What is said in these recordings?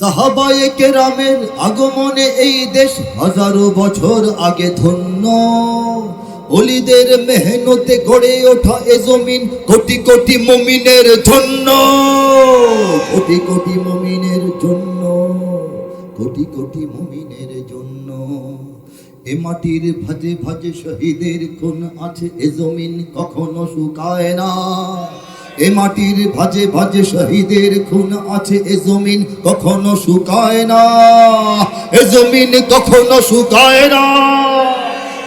সাহাবায়ে কেরামের আগমনে এই দেশ হাজারো বছর আগে ধন্য। অলিদের মেহনতে গড়ে ওঠা এ জমিন কোটি কোটি মুমিনের জন্য। কোটি কোটি মুমিনের জন্য। কোটি কোটি মুমিনের জন্য। এ মাটির ভাজে ভাজে শহীদের খুন আছে এ জমিন কখনো শুকায় না। এ মাটির ভাজে ভাজে শহীদের খুন আছে এ জমিন, কখনো শুকায় না। এ জমিন কখনো শুকায় না।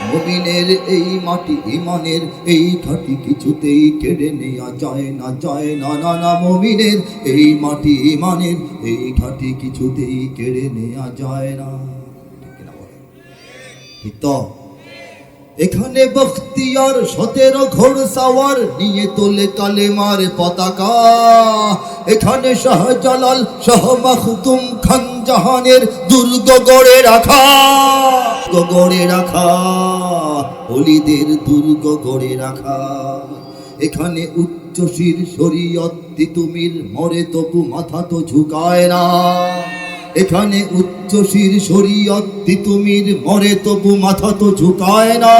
মুমিনের এই মাটি ইমানের, এই ঘাটি কিছুতেই কেড়ে নেওয়া যায় না যায় না না না, মুমিনের। এই মাটি ইমানের, এই ঘাটি কিছুতেই কেড়ে নেওয়া যায় না? ঠিক তো? এখানে বখতিয়ার সতেরো ঘোড় সাওয়ার নিয়ে তোলে কালেমার পতাকা। এখানে শাহজালাল শাহ মাখতুম খান জাহানের দুর্গ গড়ে রাখা। গড়ে রাখা হলিদের দুর্গ গড়ে রাখা। এখানে উচ্চশির শরীয়ত তিতুমির মরে তবু মাথা তো ঝুকায় না। এখানে উচ্চশির শরীয়ত তিতুমির, মরে তবু মাথা তো ঝুকায় না,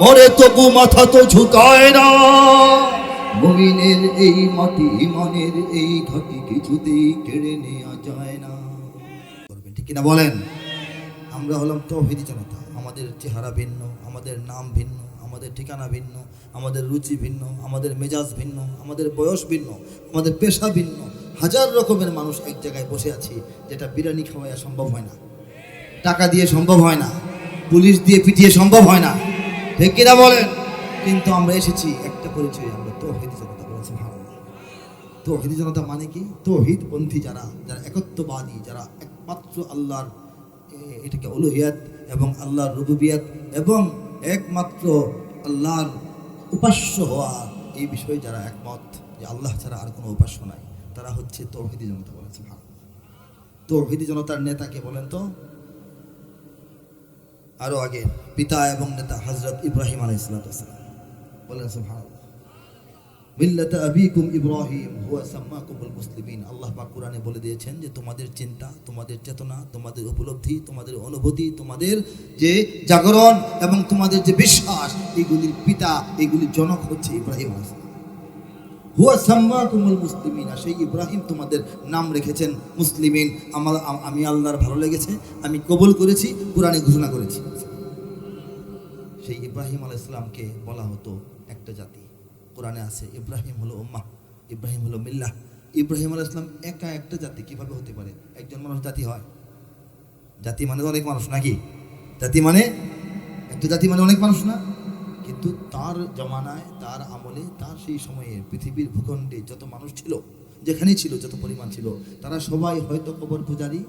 মরে তবু মাথা তো ঝুকায় না। মুমিনের এই মাটি ইমানের এই ঘাটি কিছুতেই কেড়ে নেওয়া যায় না। করবেন ঠিক কিনা বলেন? আমরা হলাম তৌহিদি জনতা, আমাদের চেহারা ভিন্ন, আমাদের নাম ভিন্ন। আমাদের ঠিকানা ভিন্ন, আমাদের রুচি ভিন্ন, আমাদের মেজাজ ভিন্ন, আমাদের বয়স ভিন্ন, আমাদের পেশা ভিন্ন। হাজার রকমের মানুষ এক জায়গায় বসে আছি, যেটা বিরিয়ানি খাওয়াইয়া সম্ভব হয় না। টাকা দিয়ে সম্ভব হয় না। পুলিশ দিয়ে পিটিয়ে সম্ভব হয় না। ঠিক কিনা বলেন? কিন্তু আমরা এসেছি, একটা পরিচয় আমরা, তৌহিদি জনতা বলেছি ভালো তৌহিদি জনতা মানে কি? তৌহিদ পন্থী যারা যারা একত্ববাদী, যারা একমাত্র আল্লাহর এটাকে অলুহিয়াত এবং আল্লাহর রুবুবিয়াত এবং একমাত্র আল্লাহর উপাস্য হওয়া এই বিষয়ে যারা একমত যে আল্লাহ ছাড়া আর কোনো উপাস্য নাই, তারা হচ্ছে তৌহিদি জনতা বলেছে ভালো তৌহিদি জনতার নেতাকে বলেন তো? আরও আগে, পিতা এবং নেতা হজরত ইব্রাহিম আলাইসালাম বলেন, সুবহানাল্লাহ। মিল্লাত আবিকুম ইব্রাহিম, হুয়া সাম্মাকুমুল মুসলিমিন। আল্লাহ পাক কোরআনে বলে দিয়েছেন যে, তোমাদের চিন্তা, তোমাদের চেতনা, তোমাদের উপলব্ধি, তোমাদের অনুভূতি, তোমাদের যে জাগরণ এবং তোমাদের যে বিশ্বাস, এগুলির পিতা, এগুলির জনক হচ্ছে ইব্রাহিম। হুয়া সাম্মাকুমুল মুসলিমিন, আর সেই ইব্রাহিম তোমাদের নাম রেখেছেন মুসলিমিন। আমার আমি আল্লাহর ভালো লেগেছে, আমি কবুল করেছি, কোরআনে ঘোষণা করেছি। সেই ইব্রাহিম আলাইহিস সালামকে বলা হতো একটা জাতি। কোরআনে আছে, ইব্রাহিম হলো উম্মাহ, ইব্রাহিম হলো মিল্লাহ। ইব্রাহিম আলাইহিস সালাম একা একটা জাতি কীভাবে হতে পারে? একজন মানুষ জাতি হয়। জাতি মানে অনেক মানুষ নাকি? জাতি মানে একটা জাতি মানে অনেক মানুষ না? কিন্তু তার জমানায়, তার আমলে, তার সেই সময়ে পৃথিবীর ভূখণ্ডে যত মানুষ ছিল, যেখানেই ছিল, যত পরিমাণ ছিল, তারা সবাই হয়তো কবর পূজারী,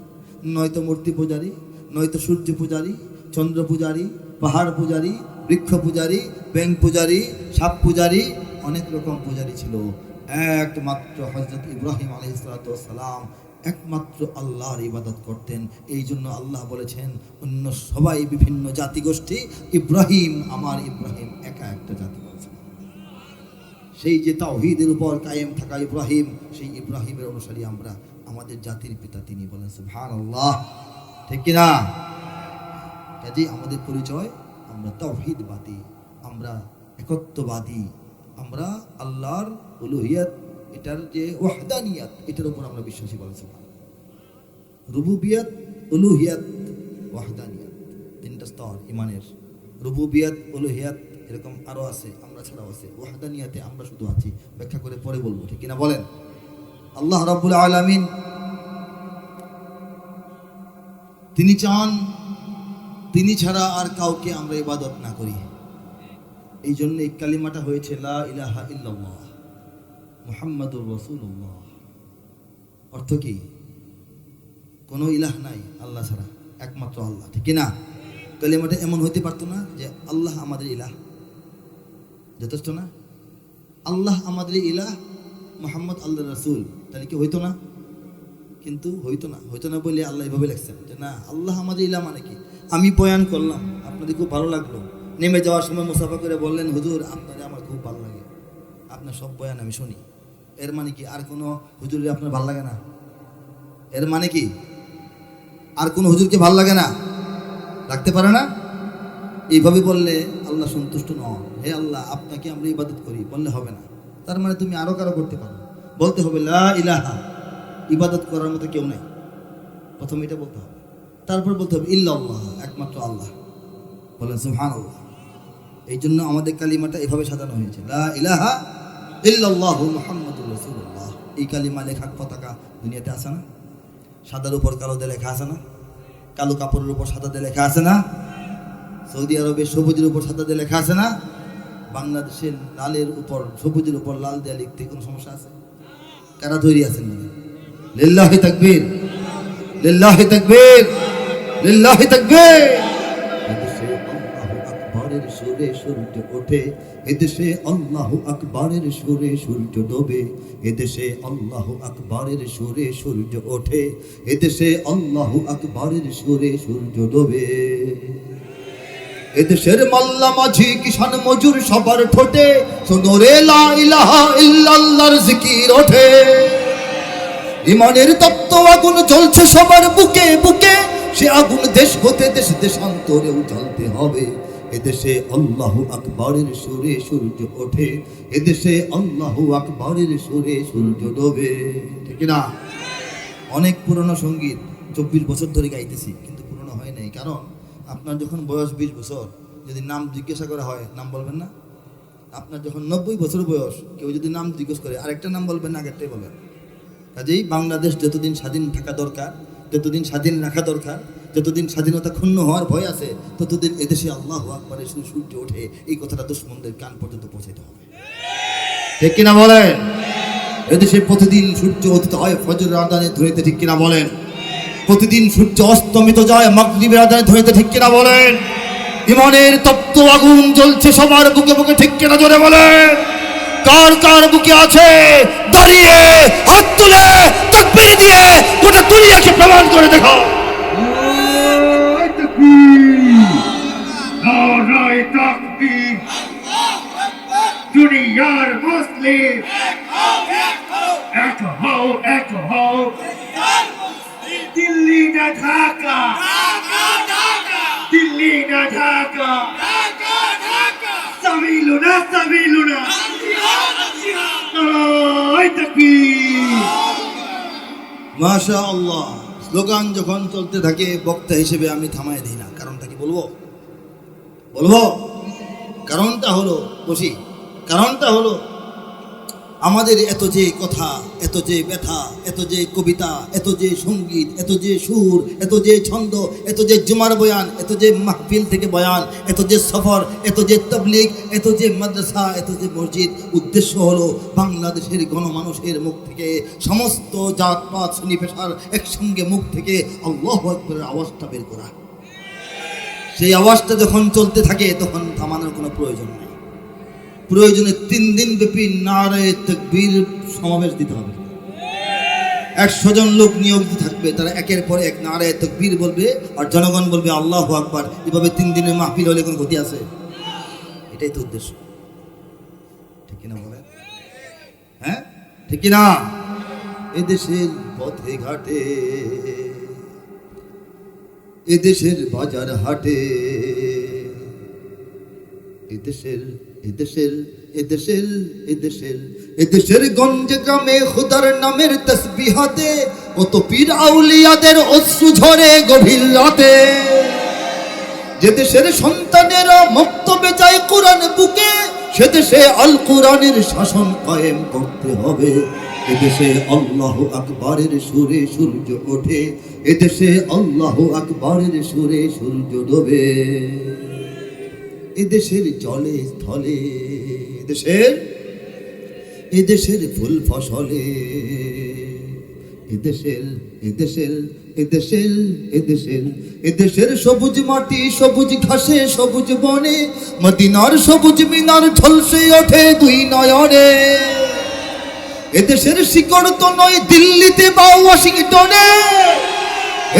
নয়তো মূর্তি পূজারী, নয়তো সূর্য পূজারী, চন্দ্র পূজারী, পাহাড় পূজারী, বৃক্ষ পূজারী ব্যাং পূজারী, সাপ পূজারী অনেক রকম পূজারী ছিল। একমাত্র হজরত ইব্রাহিম আলহিসাম একমাত্র আল্লাহর ইবাদত করতেন। এই জন্য আল্লাহ বলেছেন, অন্য সবাই বিভিন্ন জাতিগোষ্ঠী, ইব্রাহিম আমার ইব্রাহিম, একা একটা জাতি সেই যে তাওহিদের উপর কায়েম থাকা ইব্রাহিম, সেই ইব্রাহিমের অনুসারী আমরা, আমাদের জাতির পিতা তিনি বলেন ভান আল্লাহ ঠিক কিনা? কাজে আমাদের পরিচয়, আমরা তাওহিদবাদী, আমরা একত্ববাদী। আমরা আল্লাহর উলুহিয়াত, এটার যে ওয়াহদানিয়াত, এটার উপর আমরা বিশ্বাসী বলেছি রুবুবিয়াত, উলুহিয়াত, ওয়াহদানিয়াত, তিনটা স্তর ইমানের। রুবুবিয়াত, উলুহিয়াত, এরকম আরও আছে, আমরা ছাড়াও আছে। ওয়াহদানিয়াতে আমরা শুধু আছি, ব্যাখ্যা করে পরে বলব, ঠিক কিনা বলেন? আল্লাহ রাব্বুল আলামিন তিনি চান, তিনি ছাড়া আর কাউকে আমরা ইবাদত না করি। এই জন্য এই কালিমাটা হয়েছে, লা ইলাহা ইল্লাল্লাহ, মুহাম্মাদুর রাসূলুল্লাহ। অর্থ কি? কোনো ইলাহ নাই, আল্লাহ ছাড়া, একমাত্র আল্লাহ, ঠিক না? কালিমাটা এমন হতে পারতো না যে আল্লাহ আমাদের ইলাহ। যথেষ্ট না? আল্লাহ আমাদের ইলাহ, মোহাম্মদ আল্লাহ রাসূল, তাহলে কি হইতো না? কিন্তু হইতো না হইতো না বলে আল্লাহ এভাবে লেখছেন যে না, আল্লাহ আমাদের ইলাহ মানে কি? আমি বয়ান করলাম, আপনাদের খুব ভালো লাগল নেমে যাওয়ার সময় মুসাফা করে বললেন, হুজুর, আপনারে আমার খুব ভালো লাগে। আপনার সব বয়ান আমি শুনি। এর মানে কি আর কোনো হুজুরের আপনার ভালো লাগে না? এর মানে কি? আর কোনো হুজুরকে ভালো লাগে না? রাখতে পারে না? এইভাবে বললে আল্লাহ সন্তুষ্ট নন। হে আল্লাহ, আপনাকে আমরা ইবাদত করি, বললে হবে না। তার মানে তুমি আরও কারও করতে পারো। বলতে হবে, লা ইলাহা। ইবাদত করার মতো কেউ নেই। প্রথমে এটা বলতে হবে। তারপর বলতে হবে, ইল্লাল্লাহ, একমাত্র আল্লাহ। বলেন সুবহান আল্লাহ এই জন্য আমাদের কালিমাটা এভাবে সাজানো হয়েছে। লা ইলাহা এই কালিমা লেখা পতাকা দুনিয়াতে আছে না? সাদার উপর কালো দিয়ে লেখা আছে না? কালো কাপড়ের উপর সাদা দিয়ে লেখা আছে না? সৌদি আরবে সবুজের উপর সাদা দিয়ে লেখা আছে না? বাংলাদেশের লালের উপর, সবুজের উপর লাল দেয়া লিখতে কোনো সমস্যা আছে? কারা তৈরি আছেন মানে? লিল্লাহি তাকবীর। লিল্লাহি তাকবীর। লিল্লাহি তাকবীর। সুরে সূর্য ওঠে, এদেশে আল্লাহু আকবরের সুরে সূর্য ডোবে, এদেশে আল্লাহু আকবরের সুরে সূর্য ওঠে, এদেশে আল্লাহু আকবরের সুরে সূর্য ডোবে। এদেশের মাল্লা মাঝি কিষান মজুর সবার ঠোঁটে সোনরে লা ইলাহা ইল্লাল্লাহর জিকির ওঠে। ইমানের তত্ত্ব আগুন জ্বলছে সবার বুকে বুকে, সে আগুন দেশ হতে দেশ দেশান্তরেও জ্বলতে হবে। এদেশে আল্লাহু আকবরের সুরে সূর্য ওঠে, এদেশে আল্লাহু আকবরের সুরে সূর্য ডোবে। ঠিক না অনেক পুরনো সংগীত চব্বিশ বছর ধরে গাইতেছি, কিন্তু পুরনো হয় নাই। কারণ আপনার যখন বয়স বিশ বছর, যদি নাম জিজ্ঞাসা করা হয়, নাম বলবেন না? আপনার যখন নব্বই বছর বয়স, কেউ যদি নাম জিজ্ঞেস করে, আরেকটা নাম বলবেন না, আগেরটাই বলবেন। কাজেই বাংলাদেশ যতদিন স্বাধীন থাকা দরকার, যতদিন স্বাধীন রাখা দরকার যতদিন স্বাধীনতা ক্ষুণ্ণ হওয়ার ভয় আছে, ততদিন এদেশে আল্লাহ আকবরের সুর সূর্য ওঠে, এই কথাটা দুশ্মনদের কান পর্যন্ত পৌঁছাতে হবে। ঠিক কিনা বলেন? এদেশে প্রতিদিন সূর্য উদিত হয় ফজর আদানে ধরিতে ঠিক কিনা বলেন? প্রতিদিন সূর্য অস্তমিত যায়, মাগরিবের আদানে ধরিতে ঠিক কিনা বলেন? ইমানের তপ্ত আগুন জ্বলছে সবার বুকে বুকে, ঠিক কিনা জোরে বলেন? কার কার বুকে আছে? দাঁড়িয়ে, হাত তুলে, তাকবীর দিয়ে গোটা দুনিয়াকে প্রমাণ করে দেখো তাকবীর নারায় তাকবীর দুনিয়ার মুসলিম এক হও এক হও দিল্লি না ঢাকা দিল্লি না ঢাকা সামিলুনা সামিলুনা নারায় তাকবীর মাশা আল্লাহ স্লোগান যখন চলতে থাকে, বক্তা হিসেবে আমি থামায় দিই না। কারণটা কি বলব? বলব? কারণটা হলো বসি। কারণটা হলো আমাদের এত যে কথা এত যে ব্যথা এত যে কবিতা এত যে সংগীত এত যে সুর এত যে ছন্দ এত যে জুমার বয়ান এত যে মাহফিল থেকে বয়ান এত যে সফর এত যে তবলিগ এত যে মাদ্রাসা এত যে মসজিদ উদ্দেশ্য হলো বাংলাদেশের গণমানুষের মুখ থেকে সমস্ত জাতপাত শ্রেণি পেশার একসঙ্গে মুখ থেকে আল্লাহ আকবরের আওয়াজটা বের করা সেই আওয়াজটা যখন চলতে থাকে তখন থামানোর কোনো প্রয়োজন নেই প্রয়োজনে তিন দিন ব্যাপী নারায় তকবীর সমাবেশ দিতে হবে। একশো জন লোক নিয়োজিত থাকবে, তারা একের পর এক নারায় তকবীর বলবে আর জনগণ বলবে, আল্লাহ আকবার। এভাবে তিন দিনের মাহফিল হলে কোনো ক্ষতি আছে? এটাই তো উদ্দেশ্য। ঠিক কিনা বলে হ্যাঁ? ঠিক কিনা? এদেশের পথে ঘাটে, এদেশের বাজার হাটে, এদেশের এদেশের এদেশের এদেশের এদেশের গঞ্জ গ্রামে খুদার নামের তসবিহাতে কত পীর আউলিয়াদের অশ্রু ঝরে গভীর রাতে। যে দেশের সন্তানেরা মক্তবে যায় কোরআন বুকে, সে দেশে আল কোরআনের শাসন কায়েম করতে হবে। এদেশে আল্লাহ আকবরের সুরে সূর্য ওঠে এদেশে আল্লাহ আকবরের সুরে সূর্য ডোবে। এদেশের জলে স্থলে, এদেশের এদেশের ফুল ফসলে, এদেশের এদেশের এদেশের এদেশের এদেশের সবুজ মাটি, সবুজ ঘাসে, সবুজ বনে, মদিনার সবুজ মিনার ঝলসে ওঠে দুই নয়নে। এদেশের শিকড় তো নয় দিল্লিতে বা ওয়াশিংটনে।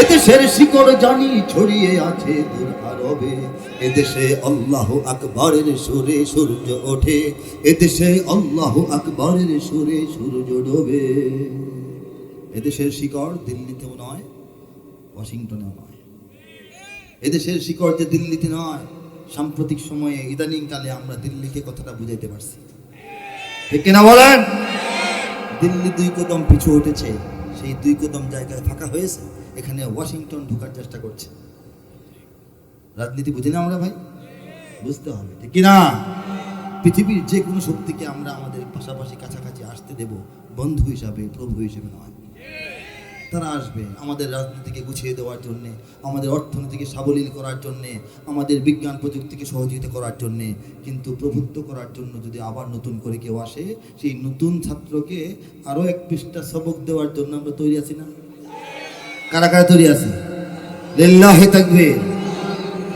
এদেশের শিকড় জানি ছড়িয়ে আছে দূর আরবে। এদেশে আল্লাহ আকবরের সুরে সূর্য ওঠে, এদেশে আল্লাহ আকবরের সুরে সূর্য ডোবে। এদেশের শিকড় দিল্লিতেও নয়, ওয়াশিংটনেও নয়। এদেশের শিকড় যে দিল্লিতে নয়, সাম্প্রতিক সময়ে ইদানিং কালে আমরা দিল্লিকে কথাটা বুঝাইতে পারছি। ঠিক কিনা বলেন? দিল্লি দুই কদম পিছু উঠেছে, সেই দুই কদম জায়গায় ফাঁকা হয়েছে, এখানে ওয়াশিংটন ঢোকার চেষ্টা করছে। রাজনীতি বুঝি না আমরা ভাই। বুঝতে হবে, ঠিক কিনা? পৃথিবীর যে কোনো শক্তিকে আমরা আমাদের পাশাপাশি কাছাকাছি আসতে দেব, বন্ধু হিসাবে, প্রভু হিসেবে নয়। তারা আসবে আমাদের রাজনীতিকে গুছিয়ে দেওয়ার জন্যে, আমাদের অর্থনীতিকে সাবলীল করার জন্যে, আমাদের বিজ্ঞান প্রযুক্তিকে সহযোগিতা করার জন্যে, কিন্তু প্রভুত্ব করার জন্য যদি আবার নতুন করে কেউ আসে, সেই নতুন ছাত্রকে আরও এক পৃষ্ঠা সবক দেওয়ার জন্য আমরা তৈরি আছি না? কারা কারা তৈরি আছি? লিল্লাহি তাকবীর।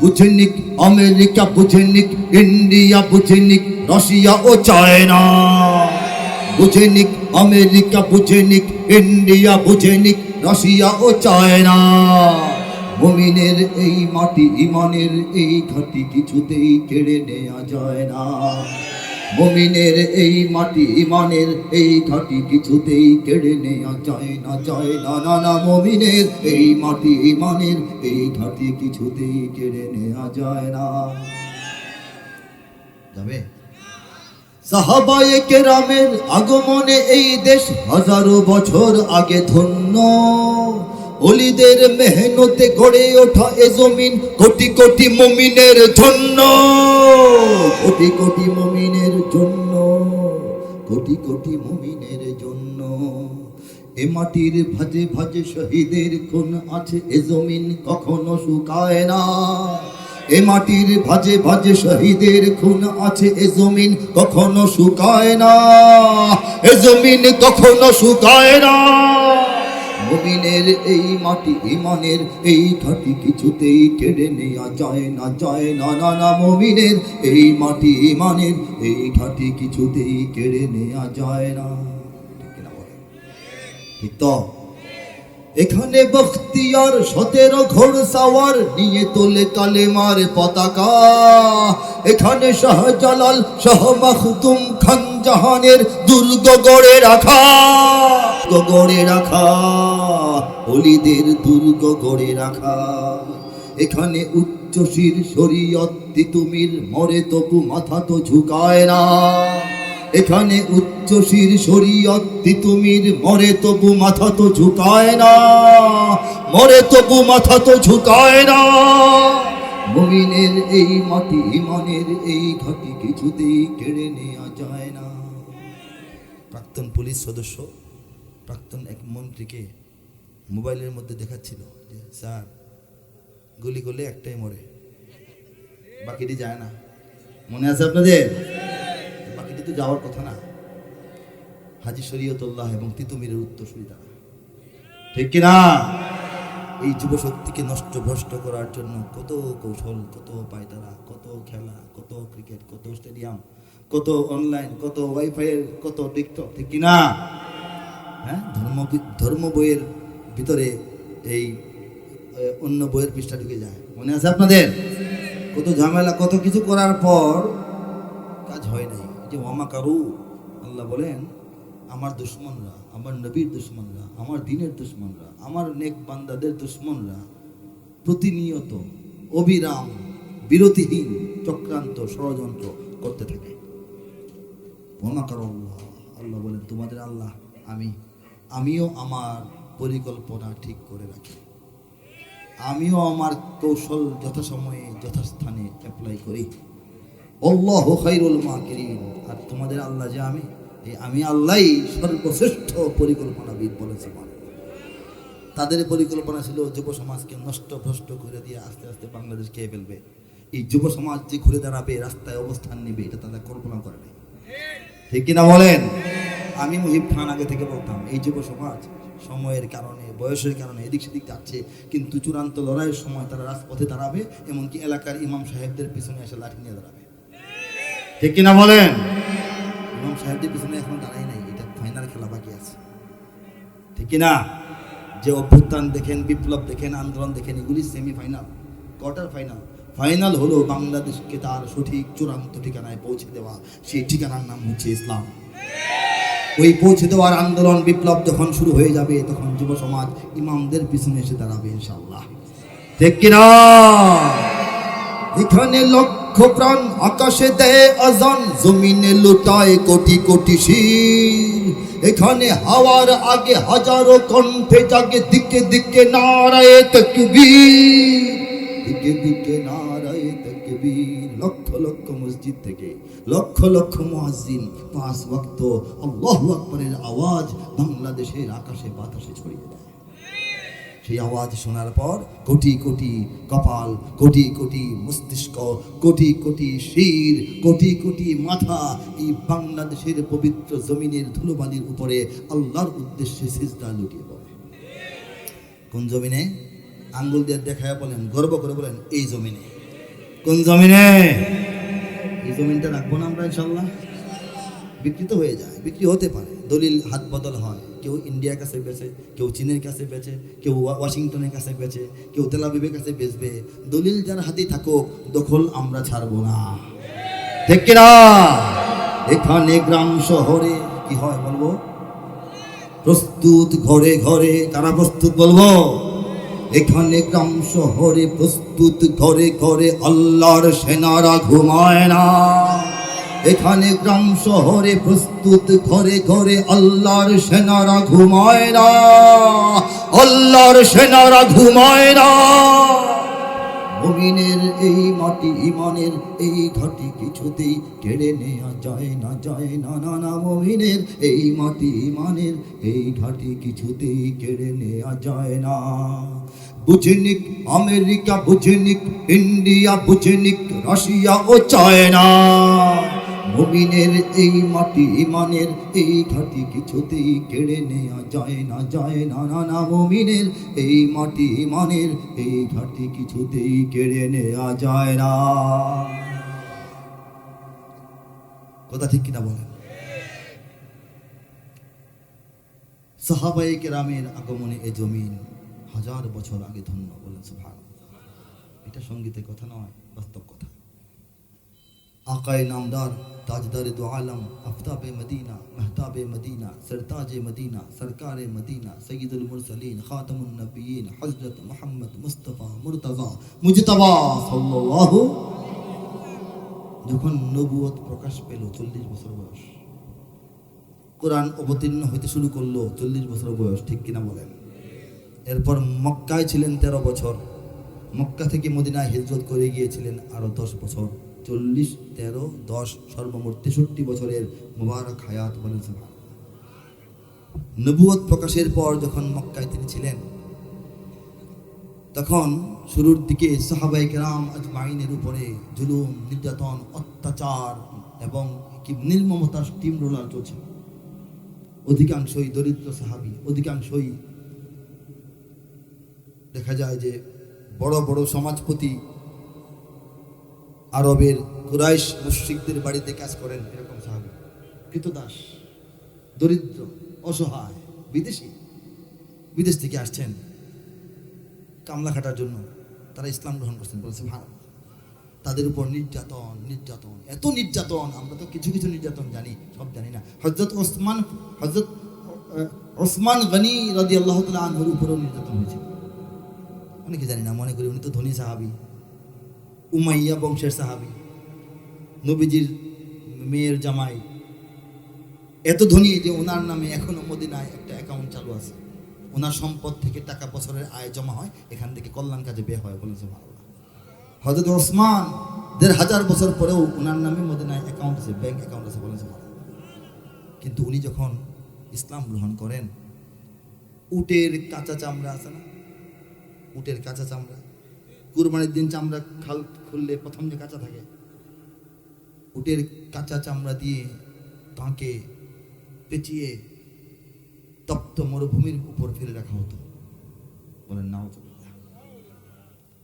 বুঝেনিক, আমেরিকা বুঝেনিক, ইন্ডিয়া বুঝেনিক, রাশিয়া ও চায়না। বুঝেনিক, আমেরিকা বুঝেনিক, ইন্ডিয়া বুঝেনিক, রাশিয়া ও চায়না। মুমিনের এই মাটি, ইমানের এই ঘাটি কিছুতেই কেড়ে নেওয়া যায় না। মুমিনের এই মাটি, ইমানের এই ঘাটি কিছুতেই কেড়ে নেওয়া যায় না যায় না। না না, মমিনের এই মাটি, ইমানের এই ঘাটি কিছুতেই কেড়ে নেওয়া যায় না। যাবে? সাহাবায়ে কেরামের আগমনে এই দেশ হাজারো বছর আগে ধন্য। অলিদের মেহনতে গড়ে ওঠা এ জমিন কোটি কোটি মমিনের জন্য। কোটি কোটি মমিনের জন্য। কোটি কোটি মমিনের জন্য। এ মাটির ভাজে ভাজে শহীদের খুন আছে, এ জমিন কখনো শুকায় না। এ মাটির ভাজে ভাজে শহীদের খুন আছে, এ জমিন কখনো শুকায় না। এ জমিন কখনো শুকায় না। মুমিনের এই মাটি ইমানের, এই ঘাটি কিছুতেই কেড়ে নেওয়া যায় না যায় না না না, মমিনের এই মাটি ইমানের, এই ঘাটি কিছুতেই কেড়ে নেওয়া যায় না। ঠিক তো? এখানে বখতিয়ার সতেরো ঘোড় সাওয়ার নিয়ে তোলে কালেমার পতাকা। এখানে শাহজালাল শাহ মাখতুম খান জাহানের দুর্গ গড়ে রাখা। গড়ে রাখা। অলিদের দুর্গ গড়ে রাখা। এখানে উচ্চশির শরীয়ত তিতুমির মরে তবু মাথা তো ঝুকায় না। এখানে উচ্চশির শরীয়ত তিতুমির মরে তবু মাথা তো ঝুকায় না। মরে তবু মাথা তো ঝুকায় না। মুমিনের এই মাটি, ইমানের এই ঘাটি কিছুতেই কেড়ে নেওয়া যায় না। প্রাক্তন পুলিশ সদস্য, প্রাক্তন এক মন্ত্রীকে মোবাইলের মধ্যে দেখাচ্ছিল যে, স্যার, গুলি করলে একটাই মরে, বাকিটি যায় না। মনে আছে আপনাদের? বাকিটি তো যাওয়ার কথা না। হাজি শরীয়তুল্লাহ এবং তিতুমিরের উত্তরসূরি তারা। ঠিক কিনা? এই যুব শক্তিকে নষ্ট ভ্রষ্ট করার জন্য কত কৌশল, কত পায়তারা, কত খেলা, কত ক্রিকেট, কত স্টেডিয়াম, কত অনলাইন, কত ওয়াইফাইয়ের কত টিকটক, ঠিক কিনা? হ্যাঁ? ধর্ম ধর্ম বইয়ের ভিতরে এই অন্য বইয়ের পৃষ্ঠা ঢুকে যায়। মনে আছে আপনাদের? কত ঝামেলা, কত কিছু করার পর কাজ হয় নাই। যে ওয়ামা কারু, আল্লাহ বলেন, আমার দুশ্মনরা, আমার নবীর দুশ্মনরা, আমার দিনের দুশ্মনরা, আমার নেক বান্দাদের দুশ্মনরা প্রতিনিয়ত অবিরাম, বিরতিহীন, চক্রান্ত, ষড়যন্ত্র করতে থাকে। ওয়ামা কারু আল্লাহ আল্লাহ বলেন, তোমাদের আল্লাহ, আমি, আমিও আমার পরিকল্পনা ঠিক করে রাখি। আমিও আমার কৌশল যথাসময়ে, যথাস্থানে অ্যাপ্লাই করি। অল্লাহ খাইরুল মাকিরিন। আর তোমাদের আল্লাহ যে আমি, এই আমি আল্লাহই সর্বশ্রেষ্ঠ পরিকল্পনাবিদ বলেছি তাদের পরিকল্পনা ছিল যুব সমাজকে নষ্ট ভ্রষ্ট করে দিয়ে আস্তে আস্তে বাংলাদেশ খেয়ে ফেলবে। এই যুব সমাজ যে ঘুরে দাঁড়াবে, রাস্তায় অবস্থান নেবে, এটা তারা কল্পনা করে নাই। ঠিক কিনা বলেন? আমি মুহিব খান আগে থেকে বলতাম, এই যুব সমাজ সময়ের কারণে, বয়সের কারণে এদিক সেদিক যাচ্ছে, কিন্তু চূড়ান্ত লড়াইয়ের সময় তারা রাজপথে দাঁড়াবে, এমনকি এলাকার ইমাম সাহেবদের পিছনে এসে লাঠি নিয়ে দাঁড়াবে। ঠিক কিনা বলেন? ইমাম সাহেবদের পিছনে এখন দাঁড়াই নাই এটা ফাইনাল খেলা বাকি আছে। ঠিক কিনা? যে অভ্যুত্থান দেখেন বিপ্লব দেখেন আন্দোলন দেখেন এগুলি সেমিফাইনাল কোয়ার্টার ফাইনাল ফাইনাল হলো বাংলাদেশকে তার সঠিক চূড়ান্ত ঠিকানায় পৌঁছে দেওয়া। সেই ঠিকানার নাম হচ্ছে ইসলাম। ওই পৌঁছে দেওয়ার আন্দোলন বিপ্লব যখন শুরু হয়ে যাবে তখন যুব সমাজ ইমামদের পিছনে এসে দাঁড়াবে ইনশাল্লাহ ঠিক কিনা? এখানে লক্ষ প্রাণ আকাশে দেয় আজান জমিনে লুটায় কোটি কোটি শির। এখানে হাওয়ার আগে হাজারো কণ্ঠে জাগে, দিকে দিকে নারায় তকবীর। দিকে দিকে নারায় তকবীর। লক্ষ লক্ষ মসজিদ থেকে লক্ষ লক্ষ মুয়াজ্জিন পাঁচ ওয়াক্ত আল্লাহু আকবারের আওয়াজ বাংলাদেশের আকাশে বাতাসে ছড়িয়ে দেয়। সেই আওয়াজ শোনার পর কোটি কোটি কপাল, কোটি কোটি মস্তিষ্ক, কোটি কোটি শির, কোটি কোটি মাথা এই বাংলাদেশের পবিত্র জমিনের ধুলোবালির উপরে আল্লাহর উদ্দেশ্যে সিজদা লুটিয়ে পড়ে। কোন জমিনে? আঙ্গুল দিয়ে দেখায় বলেন, গর্ব করে বলেন, এই জমিনে। কোন জমিনে? এই জমিনটা রাখব না আমরা ইনশাল্লাহ বিক্রি তো হয়ে যায়, বিক্রি হতে পারে। দলিল হাত বদল হয়। কেউ ইন্ডিয়ার কাছে বেচে, কেউ চীনের কাছে বেচে, কেউ ওয়াশিংটনের কাছে বেচে, কেউ তেলাবিবের কাছে বেচবে। দলিল যার হাতে থাকুক, দখল আমরা ছাড়বো না। এখানে গ্রাম শহরে কি হয় বলব? প্রস্তুত ঘরে ঘরে কারা প্রস্তুত বলব? এখানে গ্রাম শহরে প্রস্তুত ঘরে ঘরে আল্লাহর সেনারা ঘুমায় না। এখানে গ্রাম শহরে প্রস্তুত ঘরে ঘরে আল্লাহর সেনারা ঘুমায় না। আল্লাহর সেনারা ঘুমায় না। মুমিনের এই মাটি ইমানের এই ঘাটি কিছুতেই কেড়ে নেওয়া যায় না যায় না না না। মুমিনের এই মাটি ইমানের এই ঘাটি কিছুতেই কেড়ে নেওয়া যায় না। বুঝেনিক আমেরিকা, বুঝেনিক ইন্ডিয়া, বুঝেনিক রাশিয়া ও চায়না। মুমিনের এই মাটি ইমানের এই ঘাটি কিছুতেই কেড়ে নেওয়া যায় না যায় না না না, মুমিনের এই মাটি ইমানের এই ঘাটি কিছুতেই কেড়ে নেওয়া যায় না। কথা ঠিক কিনা বলেন? সাহাবাই কেরামের আগমনে এ জমিন হাজার বছর আগে ধন্য বলেন সুভান এটা সঙ্গীতের কথা নয়, বাস্তব কথা। আকায় নামদার তাজদার দো আলম, আফতাবে মদিনা, মহতাব মদিনা, সরতাজ মদিনা, সরকার মদিনা, সঈদুল মুরসলিন, খাতমুন নবীন হজরত মোহাম্মদ মুস্তফা মুরতজা, মুজতবা যখন নবুয়ত প্রকাশ পেল, চল্লিশ বছর বয়স। কোরআন অবতীর্ণ হইতে শুরু করল, চল্লিশ বছর বয়স, ঠিক কিনা বলেন? এরপর মক্কায় ছিলেন তেরো বছর। মক্কা থেকে মদিনায় হিজরত করে গিয়েছিলেন আরও দশ বছর। চল্লিশ, তেরো, দশ, সর্বমোট তেষট্টি বছরের মুবারক হায়াত বলেন। নবুয়ত প্রকাশের পর যখন মক্কায় তিনি ছিলেন, তখন শুরুর দিকে সাহাবাই কেরাম আজমাইনের উপরে জুলুম, নির্যাতন, অত্যাচার এবং কি নির্মমতার স্টিম রোলার চলছে অধিকাংশই দরিদ্র সাহাবি, অধিকাংশই দেখা যায় যে বড় বড় সমাজপতি আরবের কুরাইশ মুশ্রিকদের বাড়িতে কাজ করেন এরকম সাহাবি। কৃতদাস, দরিদ্র, অসহায়, বিদেশি, বিদেশ থেকে আসছেন কামলা খাটার জন্য। তারা ইসলাম গ্রহণ করছেন বলেছে ভারত, তাদের উপর নির্যাতন নির্যাতন, এত নির্যাতন, আমরা তো কিছু কিছু নির্যাতন জানি, সব জানি না। হজরত ওসমান হজরত ওসমান গনি রদি আল্লাহ উপরেও নির্যাতন হয়েছে। অনেকে জানি না, মনে করি উনি তো ধনী সাহাবি। উমাইয়া বংশের সাহাবি, নবীজির মেয়ের জামাই। এত ধনী যে ওনার নামে এখনও মদিনায় একটা অ্যাকাউন্ট চালু আছে। ওনার সম্পদ থেকে টাকা বছরের আয় জমা হয়, এখান থেকে কল্যাণ কাজে ব্যয় হয় বলেছে ভালো হজরত ওসমান দেড় হাজার বছর পরেও ওনার নামে মদিনায় অ্যাকাউন্ট আছে ব্যাংক অ্যাকাউন্ট আছে বলেছে কিন্তু উনি যখন ইসলাম গ্রহণ করেন, উটের কাঁচা চামড়া আছে না? উটের কাঁচা চামড়া। কুরবানির দিন চামড়া খাল খুললে প্রথম যে কাঁচা থাকে, উটের কাঁচা চামড়া দিয়ে তাঁকে পেঁচিয়ে তপ্ত মরুভূমির উপর ফেলে রাখা হতো। বলেন নাও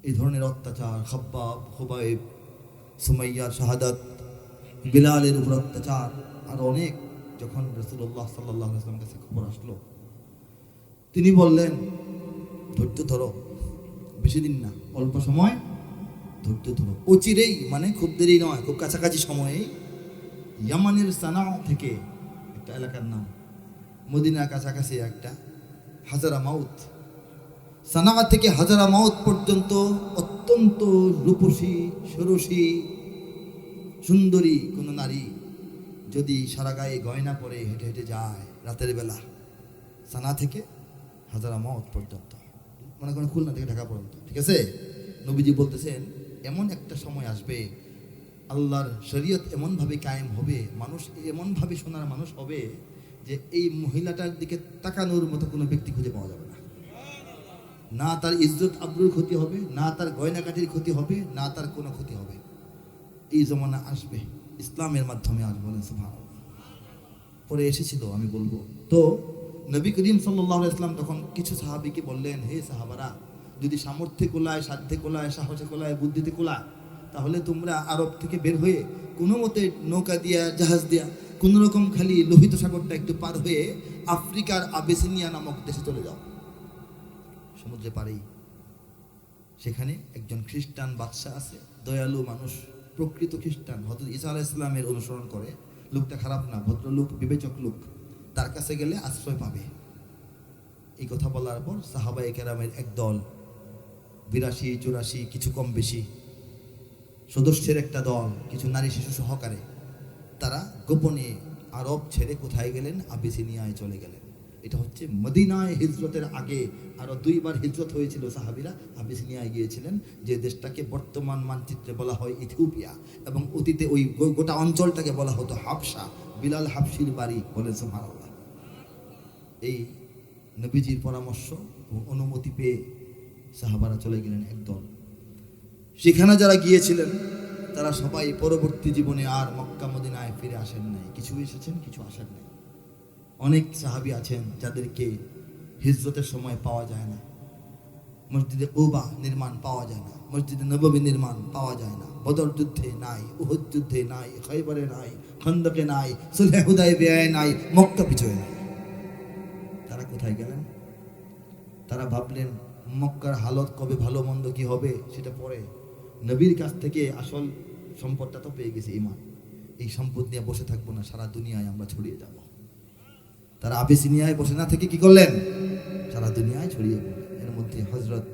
এই ধরনের অত্যাচার, খাব্বাব, খুবাইব সুমাইয়া শাহাদাত, বিলালের উপর অত্যাচার, আর অনেক যখন রসুল্লাহ সাল্লাহ আসলামের কাছে খবর আসলো, তিনি বললেন, ধৈর্য ধরো। বেশি দিন না, অল্প সময় ধৈর্য ধরো। অচিরেই মানে খুব দেরি নয়, খুব কাছাকাছি সময়ে ইয়ামানের সানা থেকে একটা এলাকার নাম, মদিনার কাছাকাছি একটা হাজারা মাউথ সানা থেকে হাজারা মাউথ পর্যন্ত অত্যন্ত রূপসী, সরসী, সুন্দরী কোনো নারী যদি সারা গায়ে গয়না পরে হেঁটে হেঁটে যায় রাতের বেলা সানা থেকে হাজারা মাউথ পর্যন্ত। মনে করেন খুলনা থেকে ঢাকা পর্যন্ত, ঠিক আছে? নবীজি বলতেছেন, এমন একটা সময় আসবে, আল্লাহর শরীয়ত এমনভাবে কায়েম হবে, মানুষ এমনভাবে শোনার মানুষ হবে, যে এই মহিলাটার দিকে তাকানোর মতো কোনো ব্যক্তি খুঁজে পাওয়া যাবে না। না তার ইজ্জত আব্রুর ক্ষতি হবে, না তার গয়নাকাটির ক্ষতি হবে, না তার কোনো ক্ষতি হবে। এই জমানা আসবে, ইসলামের মাধ্যমে আসবে পরে এসেছিল, আমি বলব, তো নবী করিম সাল্লাহ ইসলাম তখন কিছু সাহাবিকে বললেন, হে সাহাবারা, যদি সামর্থ্যে কোলায়, সাধ্যে কোলায়, সাহসে কোলায়, বুদ্ধিতে কোলায়, তাহলে তোমরা আরব থেকে বের হয়ে কোনো মতে নৌকা দিয়া, জাহাজ দিয়া, কোনো রকম খালি লোহিত সাগরটা একটু পার হয়ে আফ্রিকার আবেসিনিয়া নামক দেশে চলে যাও। সমুদ্রে পারেই সেখানে একজন খ্রিস্টান বাদশাহ আছে, দয়ালু মানুষ, প্রকৃত খ্রিস্টান। হজরত ঈসা আলাহ ইসলামের অনুসরণ করে। লোকটা খারাপ না, ভদ্রলোক, বিবেচক লোক। তার কাছে গেলে আশ্রয় পাবে। এই কথা বলার পর সাহাবাই কেরামের এক দল বিরাশি, চুরাশি, কিছু কম বেশি সদস্যের একটা দল, কিছু নারী শিশু সহকারে তারা গোপনে আরব ছেড়ে কোথায় গেলেন? আবিসিনিয়ায় চলে গেলেন। এটা হচ্ছে মদিনায় হিজরতের আগে। আরও দুইবার হিজরত হয়েছিল সাহাবিরা। আবিসিনিয়ায় গিয়েছিলেন। যে দেশটাকে বর্তমান মানচিত্রে বলা হয় ইথিওপিয়া এবং অতীতে ওই গোটা অঞ্চলটাকে বলা হতো হাফসা বিলাল হাফসির বাড়ি বলেন, সুবহানাল্লাহ। এই নবীজির পরামর্শ এবং অনুমতি পেয়ে সাহাবারা চলে গেলেন একদল। সেখানে যারা গিয়েছিলেন, তারা সবাই পরবর্তী জীবনে আর মক্কা মদিনায় ফিরে আসেন নাই। কিছু এসেছেন, কিছু আসেন নাই। অনেক সাহাবি আছেন যাদেরকে হিজরতের সময় পাওয়া যায় না। মসজিদে কৌবা নির্মাণ পাওয়া যায় না। মসজিদে নবমী নির্মাণ পাওয়া যায় না। বদর যুদ্ধে নাই, উহুদ যুদ্ধে নাই খৈবরে নাই, খন্দকে নাই সুলহে হুদায় বেয়ায় নাই, মক্কা পিছয়ে নাই। কোথায় গেলেন? তারা ভাবলেন, মক্কার হালত কবে ভালো মন্দ কি হবে সেটা পরে। নবীর কাছ থেকে আসল সম্পদটা তো পেয়ে গেছে ইমান এই সম্পদ নিয়ে বসে থাকব না, সারা দুনিয়ায় আমরা ছড়িয়ে যাব। তারা আবেসিনিয়ায় বসে না থেকে কি করলেন? সারা দুনিয়ায় ছড়িয়ে পড়লেন। এর মধ্যে হজরত